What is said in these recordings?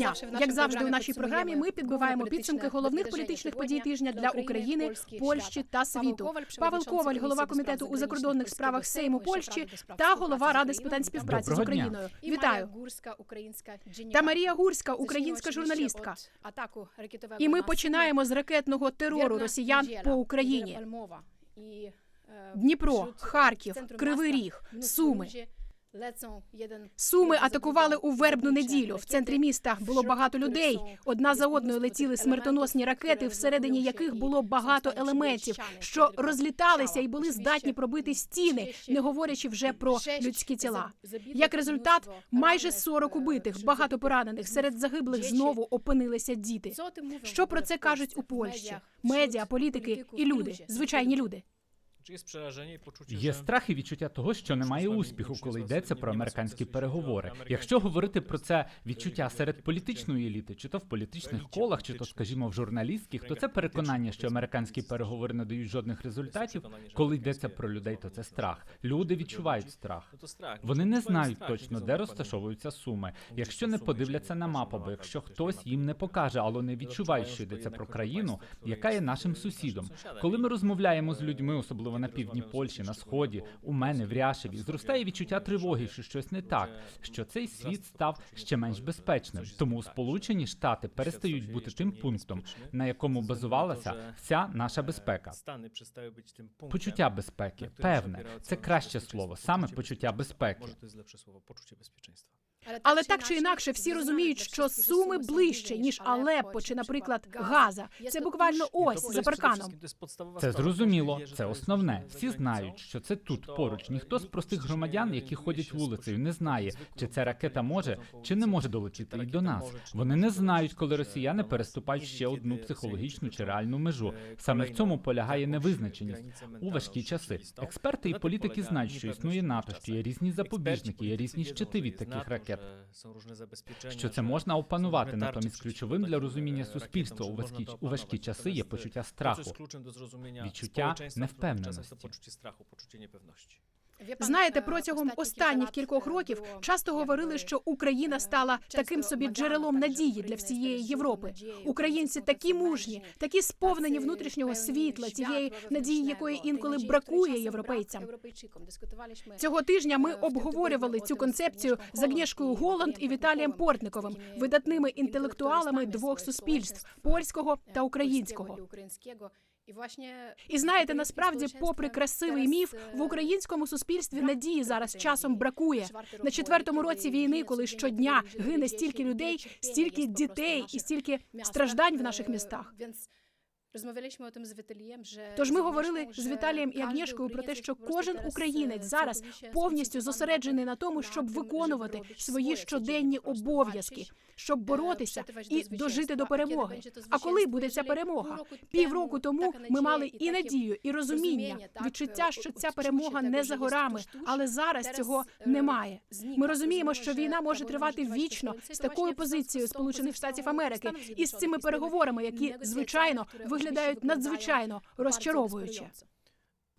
Щодня, як завжди, у нашій програмі ми підбиваємо підсумки головних політичних подій тижня для України, Польщі та світу. Павел Коваль, голова комітету у закордонних справах Сейму Польщі та голова ради з питань співпраці з дня. Україною. Вітаю та Марія Гурська, українська журналістка. І ми починаємо з ракетного терору росіян по Україні. Дніпро, Харків, Кривий Ріг, Суми. Суми атакували у вербну неділю. В центрі міста було багато людей. Одна за одною летіли смертоносні ракети, всередині яких було багато елементів, що розліталися і були здатні пробити стіни, не говорячи вже про людські тіла. Як результат, майже 40 убитих, багато поранених. Серед загиблих знову опинилися діти. Що про це кажуть у Польщі? Медіа, політики і люди, звичайні люди. Чи є спrzerażenie і почуття Є страх і відчуття того, що немає успіху, коли йдеться про американські переговори. Якщо говорити про це відчуття серед політичної еліти, чи то в політичних колах, чи то, скажімо, в журналістських, то це переконання, що американські переговори не дають жодних результатів. Коли йдеться про людей, то це страх. Люди відчувають страх. Ну, то страх. Вони не знають точно, де розташовуються суми. Якщо не подивляться на мапу, або якщо хтось їм не покаже, але не відчувають, що йдеться про країну, яка є нашим сусідом. Коли ми розмовляємо з людьми, особливо на півдні Польщі, на сході, у мене в Ряшеві, зростає відчуття тривоги, що щось не так, що цей світ став ще менш безпечним. Тому Сполучені Штати перестають бути тим пунктом, на якому базувалася вся наша безпека. Почуття безпеки, певне, це краще слово, саме почуття безпеки. Але так чи інакше, всі розуміють, що суми ближче ніж Алеппо чи, наприклад, Газа. Це буквально ось за парканом. Це зрозуміло, це основне. Всі знають, що це тут поруч. Ніхто з простих громадян, які ходять вулицею, не знає, чи ця ракета може чи не може долетіти і до нас. Вони не знають, коли росіяни переступають ще одну психологічну чи реальну межу. Саме в цьому полягає невизначеність у важкі часи. Експерти і політики знають, що існує НАТО, що є різні запобіжники, є різні щити від таких ракет. Що це можна опанувати, натомість ключовим для розуміння суспільства у важкі у важкі часи є почуття страху. Відчуття невпевненості. Знаєте, протягом останніх кількох років часто говорили, що Україна стала таким собі джерелом надії для всієї Європи. Українці такі мужні, такі сповнені внутрішнього світла, тієї надії, якої інколи бракує європейцям. Цього тижня ми обговорювали цю концепцію з Агнєшкою Голланд і Віталієм Портниковим, видатними інтелектуалами двох суспільств польського та українського. І знаєте, насправді, попри красивий міф, в українському суспільстві надії зараз часом бракує. На четвертому році війни, коли щодня гине стільки людей, стільки дітей і стільки страждань в наших містах. Тож ми говорили з Віталієм і Агнєшкою про те, що кожен українець зараз повністю зосереджений на тому, щоб виконувати свої щоденні обов'язки, щоб боротися і дожити до перемоги. А коли буде ця перемога? Півроку тому ми мали і надію, і розуміння, відчуття, що ця перемога не за горами, але зараз цього немає. Ми розуміємо, що війна може тривати вічно з такою позицією Сполучених Штатів Америки і з цими переговорами, які звичайно виглядають надзвичайно розчаровуюче.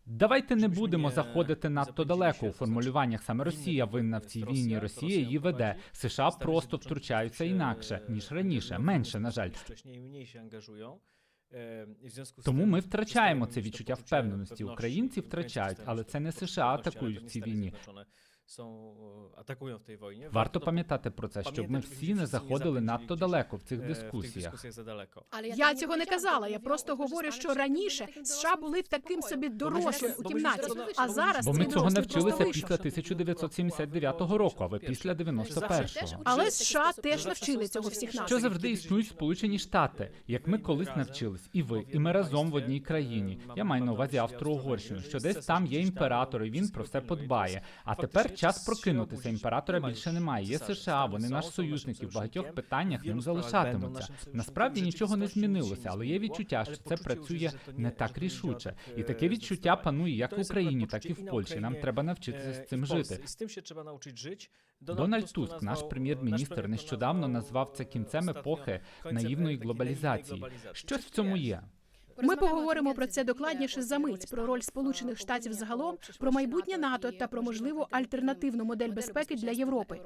Давайте не будемо заходити надто далеко у формулюваннях. Саме Росія винна в цій війні. Росія її веде. США просто втручаються інакше ніж раніше, менше на жаль. Е, Тому ми втрачаємо це відчуття впевненості. Українці втрачають, але це не США атакують в цій війні. Są, атакують в тій війні. Варто пам'ятати про це, щоб ми всі не заходили надто далеко в цих е, дискусіях. задалеко. Я цього не казала. Я просто говорю, що раніше США були таким собі дорослим у кімнаті, а зараз Бо ми цього навчилися після вийшовши. 1979 року, а ви після 91-го. Але США теж навчили цього всіх нас. Що завжди існують Сполучені Штати, як ми колись навчились, і ви, і ми разом в одній країні. Я маю на увазі Австро-Угорщину, що десь там є імператор, і він про все подбає. А тепер час прокинутися. Імператора більше немає. Є США, вони наш союзник, і в багатьох питаннях ним залишатимуться. Насправді нічого не змінилося, але є відчуття, що це працює не так рішуче. І таке відчуття панує як в Україні, так і в Польщі. Нам треба навчитися з цим жити. З тим ще треба навчити жити. Дональд Туск, наш прем'єр-міністр, нещодавно назвав це кінцем епохи наївної глобалізації. Щось в цьому є. Ми поговоримо про це докладніше за мить про роль Сполучених Штатів загалом, про майбутнє НАТО та про можливу альтернативну модель безпеки для Європи.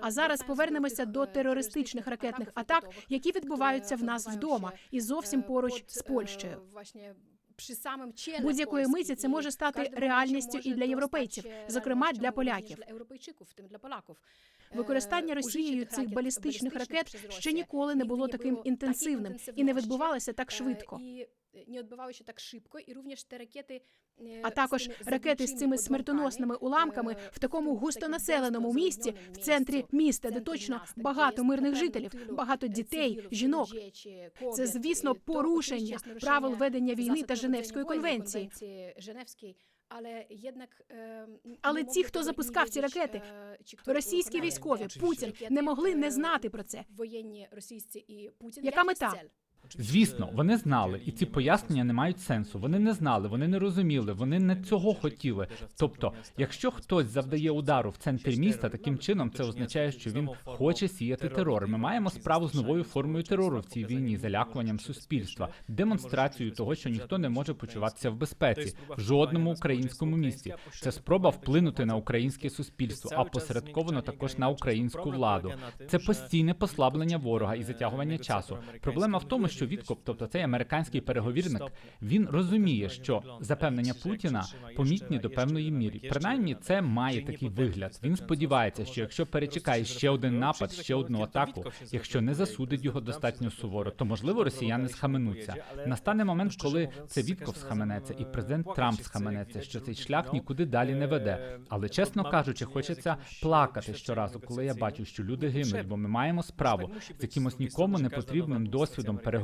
А зараз повернемося до терористичних ракетних атак, які відбуваються в нас вдома і зовсім поруч з Польщею. Будь-якої миті це може стати реальністю і для європейців, зокрема для поляків. Використання Росією цих балістичних ракет ще ніколи не було таким інтенсивним і не відбувалося так швидко. Не відбувалося так швидко, і również те ракети, А також ракети з цими смертоносними уламками в такому густонаселеному місті, в центрі міста, де точно багато мирних жителів, багато дітей, жінок. Це, звісно, порушення правил ведення війни та Женевської конвенції. Але єднак Але ті, хто запускав ці ракети, російські військові, Путін, не могли не знати про це. Воєнні російські і Путін. Яка мета? Звісно, вони знали, і ці пояснення не мають сенсу. Вони не знали, вони не розуміли, вони не цього хотіли. Тобто, якщо хтось завдає удару в центрі міста, таким чином це означає, що він хоче сіяти терор. Ми маємо справу з новою формою терору в цій війні, залякуванням суспільства, демонстрацією того, що ніхто не може почуватися в безпеці в жодному українському місті. Це спроба вплинути на українське суспільство, а посередковано також на українську владу. Це постійне послаблення ворога і затягування часу. Проблема в тому, що Віткоп, тобто цей американський переговірник, він розуміє, що запевнення Путіна помітні до певної міри. Принаймні, це має такий вигляд. Він сподівається, що якщо перечекає ще один напад, ще одну атаку, якщо не засудить його достатньо суворо, то можливо росіяни схаменуться. Настане момент, коли це Вітков схаменеться, і президент Трамп схаменеться, що цей шлях нікуди далі не веде. Але чесно кажучи, хочеться плакати щоразу, коли я бачу, що люди гинуть, бо ми маємо справу з якимось нікому не потрібним досвідом переговорів.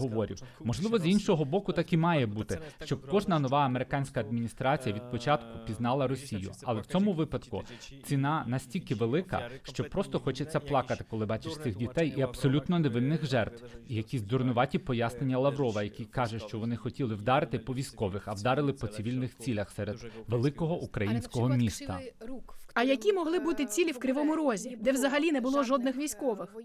Можливо, з іншого боку, так і має бути, щоб кожна нова американська адміністрація від початку пізнала Росію. Але в цьому випадку ціна настільки велика, що просто хочеться плакати, коли бачиш цих дітей і абсолютно невинних жертв. І якісь дурнуваті пояснення Лаврова, який каже, що вони хотіли вдарити по військових, а вдарили по цивільних цілях серед великого українського міста. А які могли бути цілі в Кривому Розі, де взагалі не було жодних військових?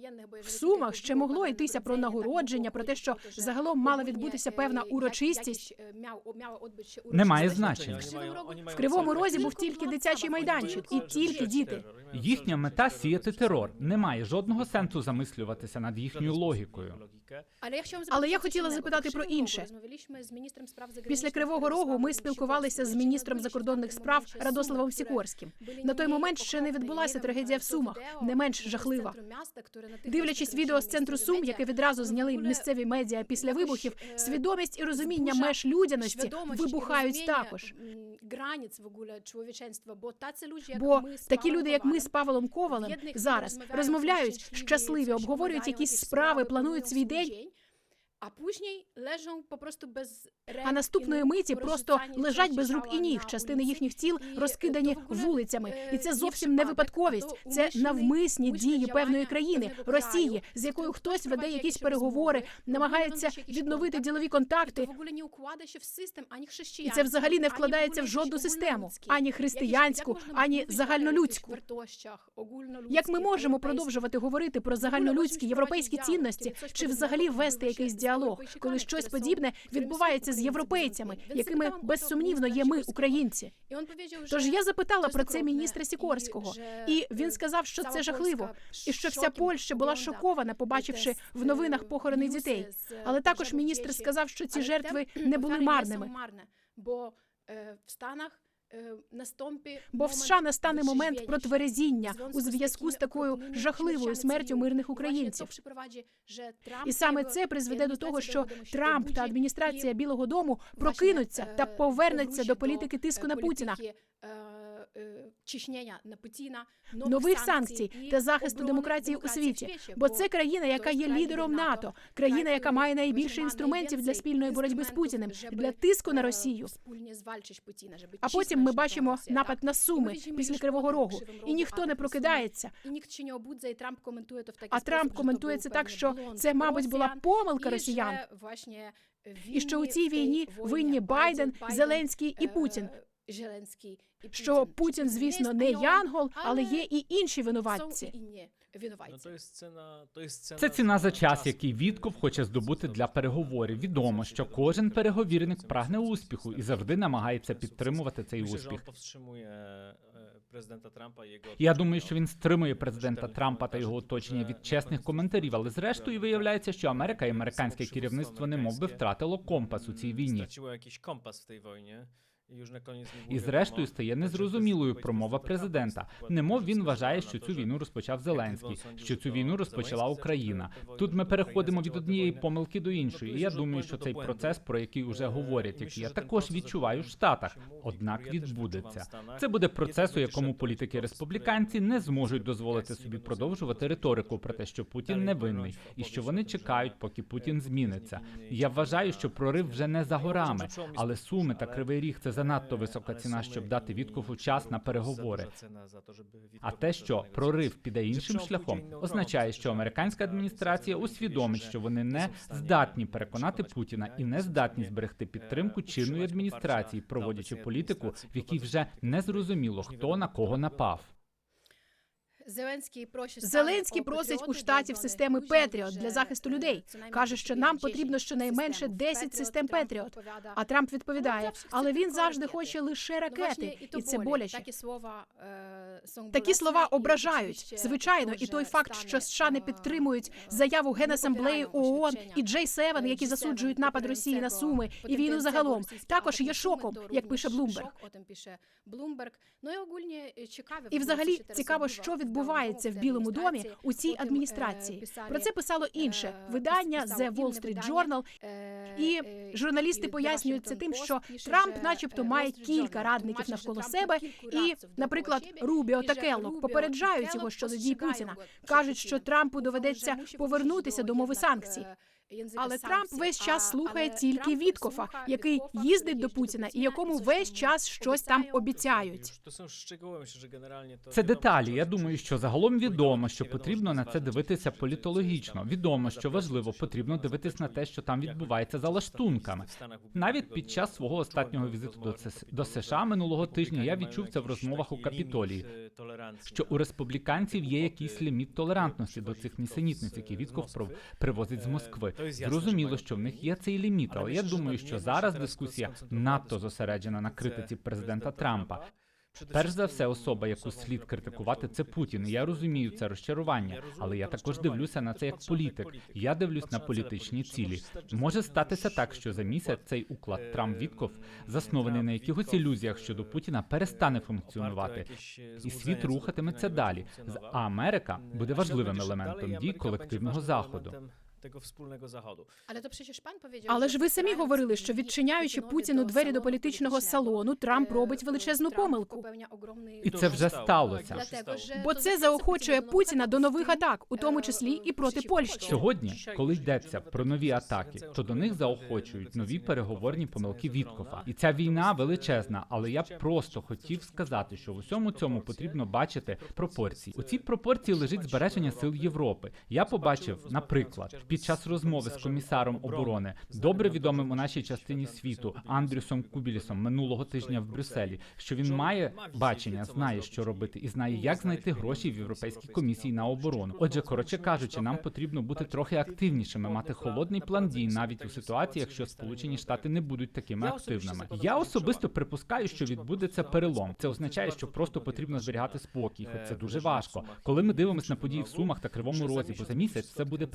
В Сумах ще могло йтися про нагородження, про те, що загалом мала відбутися певна урочистість. Немає значення. В Кривому Розі був тільки дитячий майданчик, і тільки діти. Їхня мета сіяти терор. Немає жодного сенсу замислюватися над їхньою логікою. Але я хотіла запитати про інше. Після Кривого Рогу ми спілкувалися з міністром закордонних справ Радославом Сікорським. На той момент ще не відбулася трагедія в Сумах, не менш жахлива. Дивлячись відео з центру Сум, яке відразу зняли місцеві медіа після вибухів, свідомість і розуміння меж людяності вибухають також. Бо та це людябо такі люди, як ми з Павлом Ковалем, зараз розмовляють щасливі, обговорюють якісь справи, планують свій день. А пужній лежать попросту без А наступної миті просто лежать без рук і ніг. Частини їхніх тіл розкидані вулицями, і це зовсім не випадковість. Це навмисні дії певної країни Росії, з якою хтось веде якісь переговори, намагається відновити ділові контакти. І це взагалі не вкладається в жодну систему, ані християнську, ані загальнолюдську. Як ми можемо продовжувати говорити про загальнолюдські європейські цінності, чи взагалі вести якийсь діалог, коли щось подібне відбувається з європейцями, якими безсумнівно є ми, українці? Тож я запитала про це міністра Сікорського, і він сказав, що це жахливо, і що вся Польща була шокована, побачивши в новинах похорони дітей. Але також міністр сказав, що ці жертви не були марними. Бо е, в Станах е, Бо в США настане момент протверезіння у зв'язку з такою жахливою смертю мирних українців. І саме це призведе до того, що Трамп та адміністрація Білого Дому прокинуться та повернуться до політики тиску на Путіна. Чищення на Путіна нових санкцій та захисту демократії у світі. Бо це країна, яка є лідером НАТО, країна, яка має найбільше інструментів для спільної боротьби з Путіним, для тиску на Росію. А потім ми бачимо напад на Суми після Кривого Рогу, і ніхто не прокидається. А Трамп коментує це так, що це, мабуть, була помилка росіян. же, власне, І що у цій війні винні Байден, Зеленський і е, Путін. Що Путін, звісно, не янгол, але є і інші винуватці. Cena Це ціна за час, який Вітков хоче здобути для переговорів. Відомо, що кожен переговірник прагне успіху і завжди намагається підтримувати цей успіх. i jego Я думаю, що він стримує президента Трампа та його оточення від чесних коментарів, але зрештою виявляється, що Америка і американське керівництво przywództwo немовби amerykańskie, втратило компас у цій війні. І зрештою стає незрозумілою промова президента. Немов він вважає, що цю війну розпочав Зеленський, що цю війну розпочала Україна. Тут ми переходимо від однієї помилки до іншої. І я Ну, думаю, що цей процес, про який вже Е, говорять, який я також відчуваю в Штатах, однак відбудеться. Це буде процес, у якому політики республіканці не зможуть дозволити собі продовжувати риторику про те, що Путін невинний, брonić і що вони чекають, поки е, Путін Путін зміниться. Я вважаю, що прорив вже не за горами, але суми та кривий ріг це занадто висока ціна, щоб дати Віткофу час на переговори. А те, що прорив піде іншим шляхом, означає, що американська адміністрація усвідомить, що вони не здатні переконати Путіна і не здатні зберегти підтримку чинної адміністрації, проводячи політику, в якій вже не зрозуміло, хто на кого напав. Зеленський просить у штатів системи Петріот для захисту людей. каже, що нам потрібно щонайменше 10 систем Петріот. А Трамп відповідає, але він завжди хоче лише ракети, і це боляче. Такі слова ображають. Звичайно, і той факт, що США не підтримують заяву Генасамблеї ООН і J7, які засуджують напад Росії на Суми і війну загалом, також є шоком, як пише Блумберг. І взагалі цікаво, що відбувається в Білому домі у цій адміністрації. Про це писало інше видання The Wall Street Journal, і журналісти пояснюють це тим, що Трамп, начебто, має кілька радників навколо себе, і, наприклад, Рубіо та Келлок попереджають його щодо дій Путіна. кажуть, що Трампу доведеться повернутися до мови санкцій. Але Трамп весь час слухає тільки Віткофа, який їздить до Путіна і якому весь час щось там обіцяють. Це деталі. Я думаю, що загалом відомо, що потрібно на це дивитися політологічно. Відомо, що важливо, потрібно дивитись на те, що там відбувається за лаштунками. Навіть під час свого останнього візиту до до США минулого тижня я відчув це в розмовах у Капітолії. Що у республіканців є якийсь ліміт толерантності до цих нісенітниць, які Вітков привозить з Москви. Зрозуміло, що в них є цей ліміт, але я думаю, що зараз дискусія надто зосереджена на критиці президента Трампа. Перш за все, особа, яку слід критикувати, це Путін. І Я розумію це розчарування, але я також дивлюся на це як політик. Я дивлюсь на політичні цілі. Може статися так, що за місяць цей уклад Трамп Вітков, заснований на якихось ілюзіях щодо Путіна, перестане функціонувати. І світ рухатиметься далі. З- А Америка буде важливим елементом дій колективного заходу. Tego wspólnego zachodu. Але ж ви самі говорили, що відчиняючи Путіну двері до політичного салону, Трамп робить величезну помилку. І це вже сталося. Бо це заохочує Путіна до нових атак, у тому числі і проти Польщі. Сьогодні, коли йдеться про нові атаки, то до них заохочують нові переговорні помилки Віткофа. І ця війна величезна, але я просто хотів сказати, що в усьому цьому потрібно бачити пропорції. У цій пропорції лежить збереження сил Європи. Я побачив, наприклад, під час розмови з комісаром оборони, добре відомим у нашій частині світу Андрюсом Кубілісом минулого тижня в Брюсселі, що він має бачення, знає, що робити, і знає, як знайти гроші в Європейській комісії на оборону. Отже, коротше кажучи, нам потрібно бути трохи активнішими, мати холодний план дій навіть у ситуації, якщо Сполучені Штати не будуть такими активними. Я особисто припускаю, що відбудеться перелом. Це означає, що просто потрібно зберігати спокій, хоч це дуже важко. Коли ми дивимося на події в Сумах та Кривому Розі, бо за місяць все буде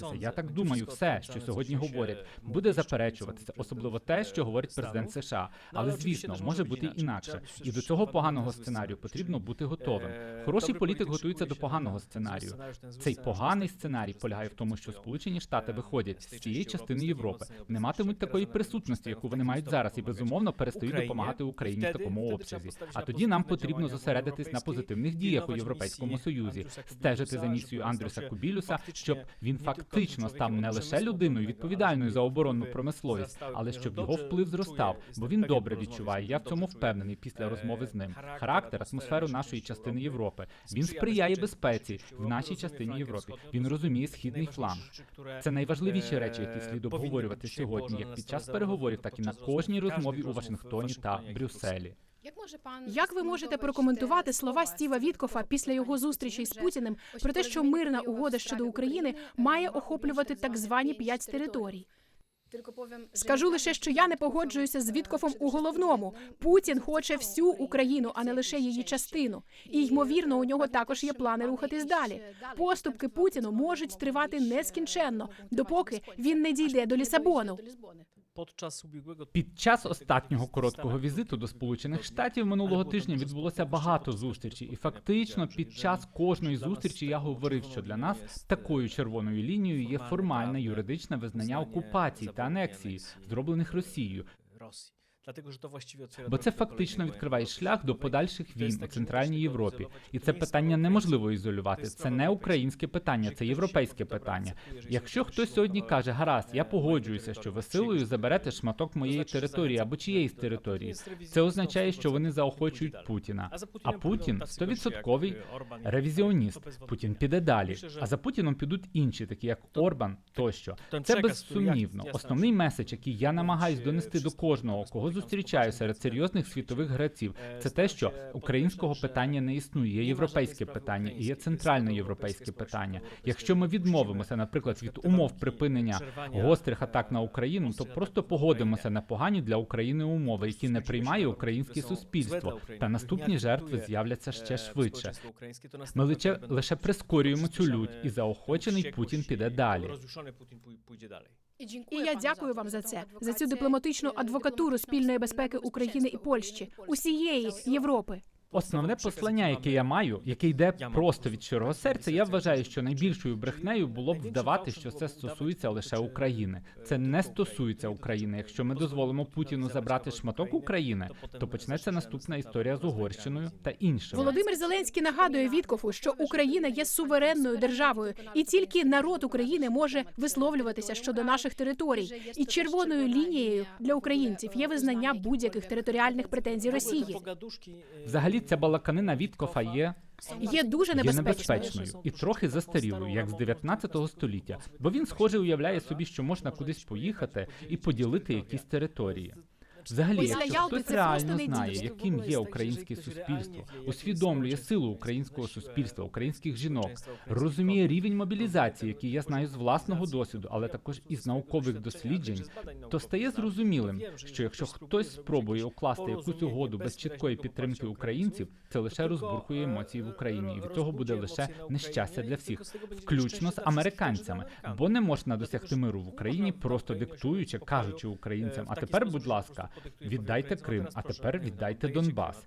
перекручуватися. Я так думаю, все, що сьогодні говорять, буде заперечуватися, особливо те, що говорить президент США. Але звісно, може бути інакше. І до цього поганого сценарію потрібно бути готовим. Хороший політик готується до поганого сценарію. Цей поганий сценарій полягає в тому, що Сполучені Штати виходять з цієї частини Європи, не матимуть такої присутності, яку вони мають зараз, і безумовно перестають допомагати Україні в такому обсязі. А тоді нам потрібно зосередитись на позитивних діях у Європейському Союзі, стежити за місією Андрюса Кубілюса, щоб він фактично фактично став не лише людиною відповідальною за оборонну промисловість, але щоб його вплив зростав, бо він добре відчуває. Я в цьому впевнений після розмови з ним. Характер, атмосферу нашої частини Європи. Він сприяє безпеці в нашій частині Європи. Він розуміє східний фланг. Це найважливіші речі, які слід обговорювати сьогодні, як під час переговорів, так і на кожній розмові у Вашингтоні та Брюсселі. Як ви можете прокоментувати слова Стіва Віткофа після його зустрічі з Путіним про те, що мирна угода щодо України має охоплювати так звані п'ять територій? Скажу лише, що я не погоджуюся з Віткофом у головному. Путін хоче всю Україну, а не лише її частину. І ймовірно, у нього також є плани рухатись далі. Поступки Путіну можуть тривати нескінченно, допоки він не дійде до Лісабону. Під час останнього короткого візиту до Сполучених Штатів минулого тижня відбулося багато зустрічей, і фактично під час кожної зустрічі я говорив, що для нас такою червоною лінією є формальне юридичне визнання окупації та анексії, зроблених Росією. Dlatego, że to właściwie otwiera бо це фактично відкриває шлях до подальших війн у центральній Європі, і це питання неможливо ізолювати. Це не українське питання, це європейське питання. Якщо хтось сьогодні каже, гаразд, я погоджуюся, що ви силою заберете шматок моєї території або чиєїсь території, це означає, що вони заохочують. Путіна. А Путін стовідсотковий ревізіоніст. Путін піде далі. А за Путіном підуть інші, такі як Орбан тощо. Це безсумнівно. Основний меседж, який я намагаюсь донести до кожного, кого зустрічаю серед серйозних світових гравців, це те, що українського питання не існує. Є європейське питання і є ukraińskiej, центральне європейське питання. Якщо ми відмовимося, наприклад, від умов припинення гострих атак на Україну, то просто погодимося на погані для України умови, які не приймає українське суспільство. Та наступні жертви з'являться ще швидше. Ми лише лише прискорюємо цю лють, і заохочений Путін піде далі. І я дякую вам за це, за цю дипломатичну адвокатуру спільної безпеки України і Польщі, усієї Європи. Основне послання, яке я маю, яке йде просто від щирого серця, я вважаю, що найбільшою брехнею було б вдавати, що це стосується лише України. Це не стосується України. Якщо ми дозволимо Путіну забрати шматок України, то почнеться наступна історія з Угорщиною та іншими. Володимир Зеленський нагадує Віткофу, що Україна є суверенною державою, і тільки народ України може висловлюватися щодо наших територій. І червоною лінією для українців є визнання будь-яких територіальних претензій Росії. Взагалі, ця балаканина Віткофа є Є дуже є небезпечною. небезпечною і трохи застарілою, як з 19 століття, бо він, схоже, уявляє собі, що можна кудись поїхати і поділити якісь території. Взагалі, якщо хтось реально знає, яким є українське суспільство, усвідомлює силу українського суспільства, українських жінок, розуміє рівень мобілізації, який я знаю з власного досвіду, але також із наукових досліджень, то стає зрозумілим, що якщо хтось спробує укласти якусь угоду без чіткої підтримки українців, це лише розбурхує емоції в Україні, і від цього буде лише нещастя для всіх, включно з американцями, бо не можна досягти миру в Україні, просто диктуючи, кажучи українцям, а тепер, будь ласка, віддайте Крим, а тепер віддайте Донбас.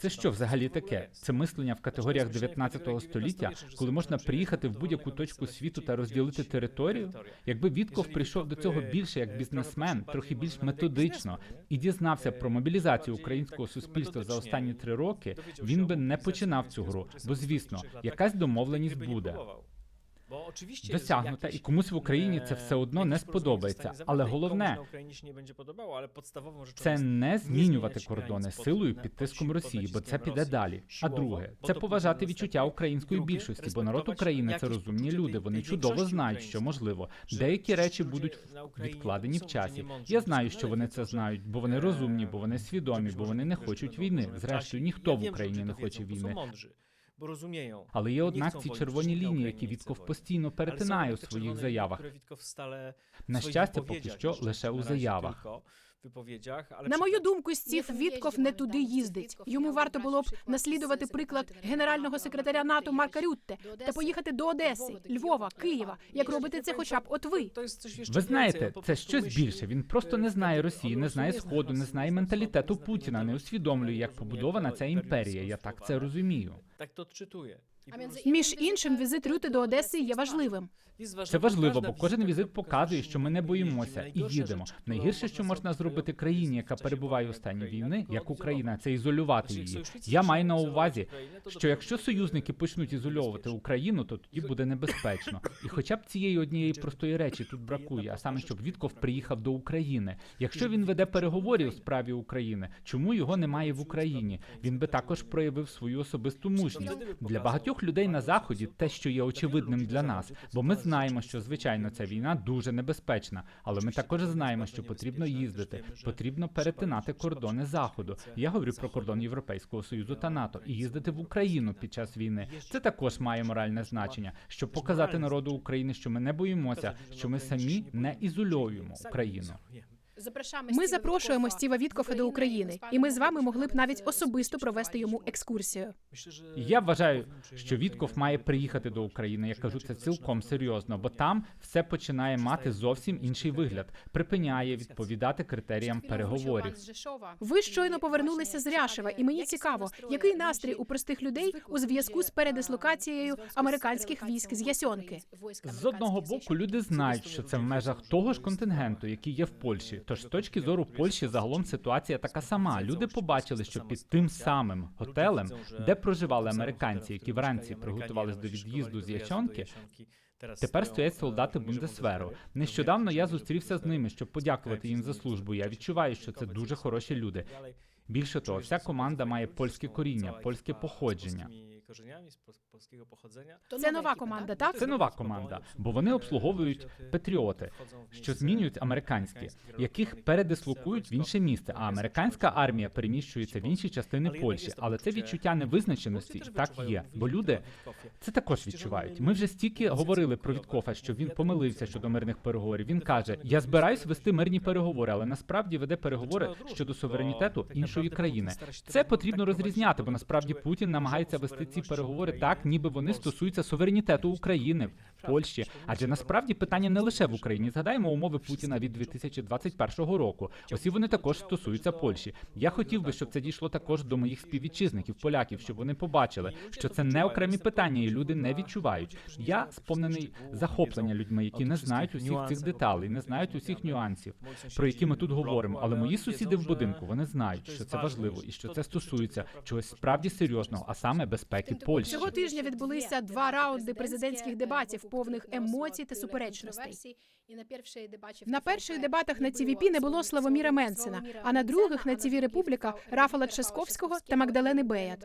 Це що взагалі таке? Це мислення в категоріях 19 століття, коли можна приїхати в будь-яку точку світу та розділити територію? Якби Вітков прийшов до цього більше як бізнесмен, трохи більш методично, і дізнався про мобілізацію українського суспільства за останні три роки, він би не починав цю гру. Бо звісно, якась домовленість буде. Досягнута, і комусь в Україні це все одно не сподобається. Але головне, це не змінювати кордони силою під тиском Росії, бо це піде далі. А друге, це поважати відчуття української більшості, бо народ України це розумні люди. Вони чудово знають, що можливо деякі речі будуть відкладені в часі. Я знаю, що вони це знають, бо вони розумні, бо вони свідомі, бо вони не хочуть війни. Зрештою, ніхто в Україні не хоче війни. Бо розумієją. Але є однак ці червоні лінії, які Вітков постійно перетинає у своїх заявах. На щастя, поки що лише у заявах. Wypowiedziach, ale На мою думку, Стів Вітков не туди їздить. Йому варто було б наслідувати приклад генерального секретаря НАТО Марка Рютте та поїхати до Одеси, Львова, Києва. Як робите це, хоча б от ви. Jeszcze Ви знаєте, це щось більше. Він просто не знає Росії, не знає сходу, не знає менталітету Путіна, не усвідомлює, як побудована ця імперія. Я так це розумію. Tak to odczytuję. Між іншим, візит Рюти до Одеси є важливим. Це важливо, бо кожен візит показує, що ми не боїмося і їдемо. Найгірше, що можна зробити країні, яка перебуває у стані війни, як Україна, це ізолювати її. Я маю на увазі, що якщо союзники почнуть ізольовувати Україну, то тоді буде небезпечно. І хоча б цієї однієї простої речі тут бракує, а саме щоб Вітков приїхав до України. Якщо він веде переговорів у справі України, чому його немає в Україні? Він би також проявив свою особисту мужність для багатьох людей на заході. Те, що є очевидним для нас, бо ми знаємо, що звичайно ця війна дуже небезпечна, але ми також знаємо, що потрібно їздити, потрібно перетинати кордони заходу. Я говорю про кордон Європейського союзу та НАТО і їздити в Україну під час війни. Це також має моральне значення, щоб показати народу України, що ми не боїмося, що ми самі не ізольовуємо Україну. Ми запрошуємо Стіва Віткофа до України, і ми з вами могли б навіть особисто провести йому екскурсію. Я вважаю, що Вітков має приїхати до України. Я кажу це цілком серйозно, бо там все починає мати зовсім інший вигляд, припиняє відповідати критеріям переговорів. Ви щойно повернулися з Ряшева, і мені цікаво, який настрій у простих людей у зв'язку з передислокацією американських військ з Ясьонки. З одного боку, люди знають, що це в межах того ж контингенту, який є в Польщі. Тож з точки зору Польщі загалом ситуація така сама. Люди побачили, що під тим самим готелем, де проживали американці, які вранці приготувались до від'їзду з Ясьонки, Тепер стоять солдати Бундесверу. Нещодавно я зустрівся з ними, щоб подякувати їм за службу. Я відчуваю, що це дуже хороші люди. Більше того, вся команда має польське коріння, польське походження. Це нова команда, так? Це нова команда, бо вони обслуговують патріоти, що змінюють американські, яких передислокують в інше місце. А американська армія переміщується в інші частини Польщі. Але це відчуття невизначеності і так є. Бо люди це також відчувають. Ми вже стільки говорили про Віткофа, що він помилився щодо мирних переговорів. Він каже: Я збираюсь вести мирні переговори, але насправді веде переговори щодо суверенітету іншої країни. Це потрібно розрізняти, бо насправді Путін намагається вести ці переговори так, ніби вони стосуються суверенітету України. Польщі, адже насправді питання не лише в Україні. Згадаємо умови Путіна від 2021 року. Ось і вони також стосуються Польщі. Я хотів би, щоб це дійшло також до моїх співвітчизників, поляків, щоб вони побачили, що це не окремі питання, і люди не відчувають. Я сповнений захоплення людьми, які не знають усіх цих деталей, не знають усіх нюансів, про які ми тут говоримо. Але мої сусіди в будинку вони знають, що це важливо і що це стосується чогось справді серйозного, а саме безпеки Польщі. Тижня відбулися два раунди президентських дебатів, повних емоцій та суперечностей. На перших дебатах на ТВП не було Славоміра Менсена, а на других на ТВ Републіка Рафала Часковського та Магдалени Беят.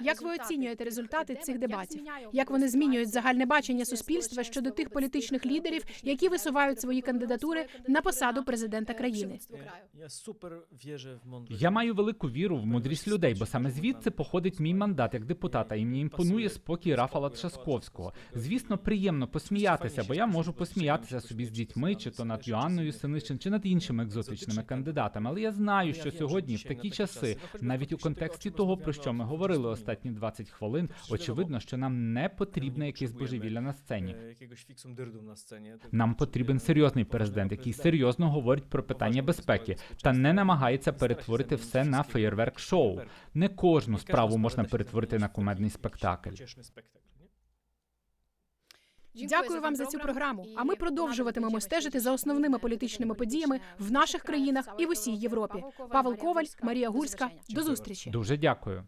Як ви оцінюєте результати цих дебатів? Як вони змінюють загальне бачення суспільства щодо тих політичних лідерів, які висувають свої кандидатури на посаду президента країни? Я супер вierzę w mądrość. Маю велику віру в мудрість людей, бо саме звідси походить мій мандат як депутата, і мені імпонує спокій Рафала Трашковського. Звісно, приємно посміятися, бо я можу посміятися собі з дітьми, чи то над Йоанною Синишин, чи над іншими екзотичними кандидатами. Але я знаю, що сьогодні, в такі часи, навіть у контексті того, про що ми говорили останні 20 хвилин, очевидно, що нам не потрібне якесь божевілля на сцені. Na scenie. Нам потрібен серйозний президент, який серйозно говорить про питання безпеки та не намагається перетворити все на феєрверк шоу. Не кожну справу можна перетворити на кумедний спектакль. Дякую вам за цю програму. А ми продовжуватимемо стежити за основними політичними подіями в наших країнах і в усій Європі. Павел Коваль, Марія Гурська. До зустрічі. Дуже дякую.